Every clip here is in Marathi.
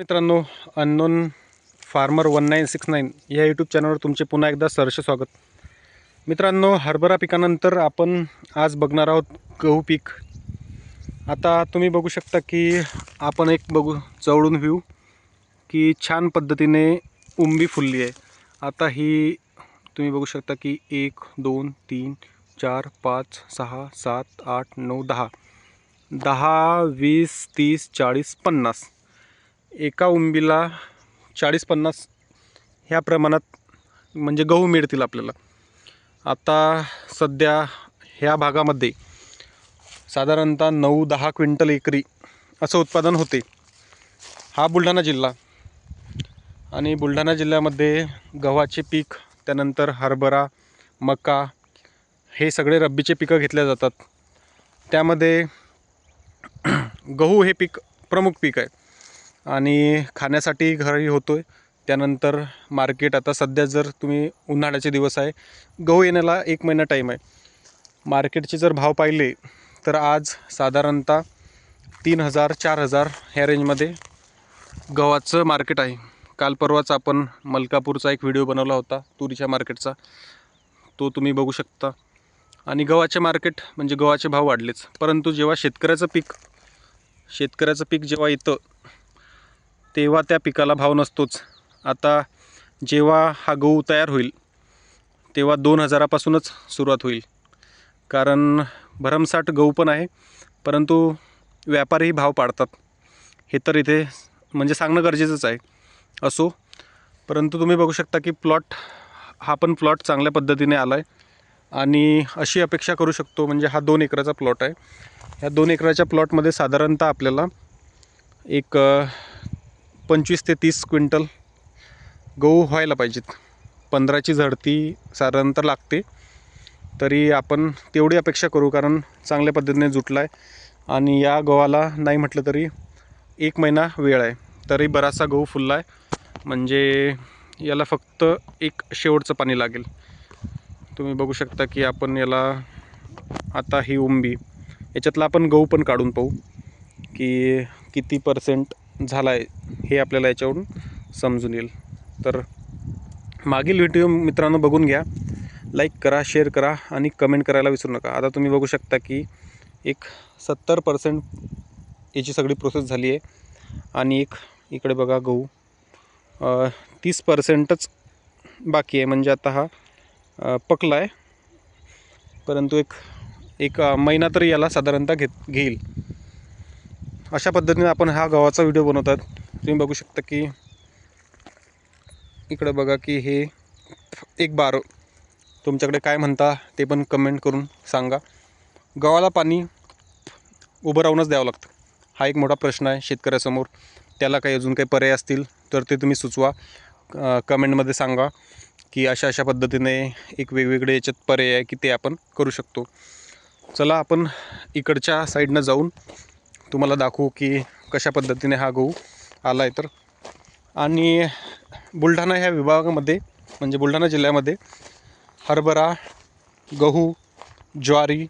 मित्रांनो unknown farmer one nine six nine या यूट्यूब चॅनलवर तुमचे पुन्हा एकदा सहर्ष स्वागत. मित्रांनो हरभरा पिकानंतर आपण आज बघणार आहोत गहू पीक. आता तुम्ही बघू शकता की आपण एक बघू जवळून व्ह्यू की छान पद्धतीने उंबी फुलली आहे. आता ही तुम्ही बघू शकता की एक दोन तीन चार पाच सहा सात आठ नऊ दहा. दहा वीस तीस चाळीस पन्नास. एका उंबीला चाळीस पन्नास ह्या प्रमाणात म्हणजे गहू मिळतील आपल्याला. आता सध्या ह्या भागामध्ये साधारणतः नऊ दहा क्विंटल एकरी असं उत्पादन होते. हा बुलढाणा जिल्हा. आणि बुलढाणा जिल्ह्यामध्ये गव्हाचे पीक त्यानंतर हरभरा मका हे सगळे रब्बीचे पिकं घेतल्या जातात. त्यामध्ये गहू हे पीक प्रमुख पीक आहे. आणि खाण्यासाठी घरी होतो आहे त्यानंतर मार्केट आता सध्या जर तुम्ही उन्हाळ्याचे दिवस आहे गहू येण्याला एक महिना टाईम आहे. मार्केटचे जर भाव पाहिले तर आज साधारणतः तीन हजार चार हजार ह्या रेंजमध्ये गव्हाचं मार्केट आहे. काल परवाच आपण मलकापूरचा एक व्हिडिओ बनवला होता तुरीच्या मार्केटचा तो तुम्ही बघू शकता. आणि गव्हाचे मार्केट म्हणजे गव्हाचे भाव वाढलेच. परंतु जेव्हा शेतकऱ्याचं पीक शेतकऱ्याचं पीक जेव्हा येतं तेव्हा त्या पिकाला भाव नसतोच. आता जेव्हा हा गहू तयार होईल तेव्हा दोन हजारापासूनच सुरुवात होईल. कारण भरमसाठ गहू पण आहे परंतु व्यापारीही भाव पाडतात. हे तर इथे म्हणजे सांगणं गरजेचंच आहे असो. परंतु तुम्ही बघू शकता की प्लॉट हा पण प्लॉट चांगल्या पद्धतीने आला आहे आणि अशी अपेक्षा करू शकतो म्हणजे हा दोन एकराचा प्लॉट आहे. ह्या दोन एकराच्या प्लॉटमध्ये साधारणतः आपल्याला एक पंचवीस ते तीस क्विंटल गहू व्हायला पाहिजेत. पंधराची झडती साधारणतः लागते. तरी आपण तेवढी अपेक्षा करू कारण चांगल्या पद्धतीने जुटला आहे आणि या गव्हाला नाही म्हटलं तरी एक महिना वेळ आहे. तरी बराचसा गहू फुलला आहे म्हणजे याला फक्त एक शेवटचं पाणी लागेल. तुम्ही बघू शकता की आपण याला आता ही उंबी याच्यातला आपण गहू पण काढून पाहू की किती पर्सेंट झाला आहे हे आपल्याला याच्यावरून समजून येईल. तर मागील व्हिडिओ मित्रांनो बघून घ्या. लाईक करा शेअर करा आणि कमेंट करायला विसरू नका. आता तुम्ही बघू शकता की एक सत्तर पर्सेंट याची सगळी प्रोसेस झाली आहे. आणि एक इकडे बघा गहू. तीस पर्सेंटच बाकी आहे. म्हणजे आता हा पकला आहे परंतु एक एक महिना तरी याला साधारणतः घेत घेईल. अशा पद्धतीने आपण हा गव्हाचा व्हिडिओ बनवतात तुम्ही बघू शकता की इकडं बघा की हे एक बार. तुमच्याकडे काय म्हणता ते पण कमेंट करून सांगा. गव्हाला पाणी उभं राहूनच द्यावं लागतं. हा एक मोठा प्रश्न आहे शेतकऱ्यासमोर. त्याला काही अजून काही पर्याय असतील तर ते तुम्ही सुचवा. कमेंटमध्ये सांगा की अशा अशा पद्धतीने एक वेगवेगळे याच्यात पर्याय आहे की ते आपण करू शकतो. चला आपण इकडच्या साईडनं जाऊन तुम्हाला दाखवू की कशा पद्धतीने हा गहू आला आहे तर. आणि बुलढाणा ह्या विभागामध्ये म्हणजे बुलढाणा जिल्ह्यामध्ये हरभरा गहू ज्वारी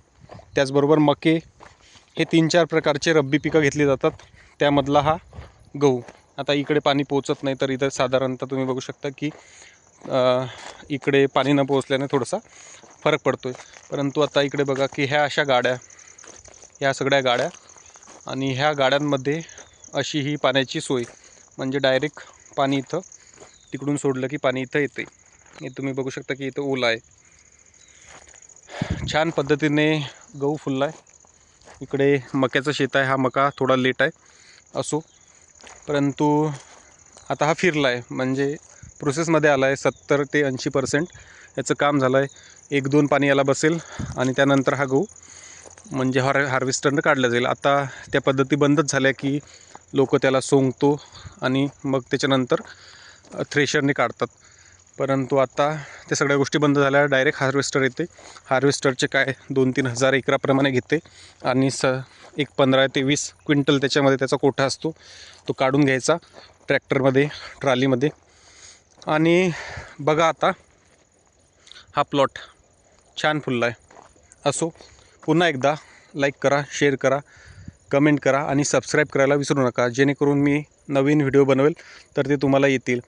त्याचबरोबर मके हे तीन चार प्रकारचे रब्बी पिकं घेतली जातात. त्यामधला हा गहू. आता इकडे पाणी पोचत नाही तर इथं साधारणतः तुम्ही बघू शकता की इकडे पाणी न पोचल्याने थोडासा फरक पडतो आहे परंतु आता इकडे बघा की ह्या अशा गाड्या ह्या सगळ्या गाड्या आणि ह्या गाड्यांमध्ये अशी ही पाण्याची सोय म्हणजे डायरेक्ट पाणी इथं तिकडून सोडलं की पाणी इथं येते हे तुम्ही बघू शकता की इथं ओला आहे. छान पद्धतीने गहू फुलला आहे इकडे मक्याचं शेत आहे हा मका थोडा लेट आहे असो. परंतु आता हा फिरला आहे म्हणजे प्रोसेसमध्ये आला आहे सत्तर ते ऐंशी पर्सेंट याचं काम झालं आहे एक दोन पाणी याला बसेल आणि त्यानंतर हा गहू. म्हणजे हॉर हार्वेस्टरनं काढलं जाईल. आता त्या पद्धती बंदच झाल्या की लोक त्याला सोंगतो आणि मग त्याच्यानंतर थ्रेशरने काढतात. परंतु आता त्या सगळ्या गोष्टी बंद झाल्या. डायरेक्ट हार्वेस्टर येते. हार्वेस्टरचे काय दोन तीन हजार एकराप्रमाणे घेते. आणि स एक पंधरा ते वीस क्विंटल त्याच्यामध्ये त्याचा कोठा असतो तो काढून घ्यायचा ट्रॅक्टरमध्ये ट्रॉलीमध्ये. आणि बघा आता हा प्लॉट छान फुलला आहे असो. पुन्हा एकदा लाईक करा शेअर करा कमेंट करा आणि सबस्क्राईब करायला विसरू नका. जेणेकरून मी नवीन व्हिडिओ बनवेल तर ते तुम्हाला येतील.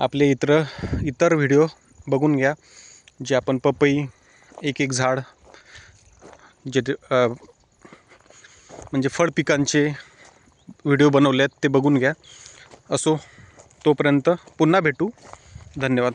आपले इतर इतर व्हिडिओ बघून घ्या जे आपण पपई एक एक झाड जे ते, म्हणजे फळ पिकांचे व्हिडिओ बनवले आहेत ते बघून घ्या. असो तोपर्यंत पुन्हा भेटू. धन्यवाद.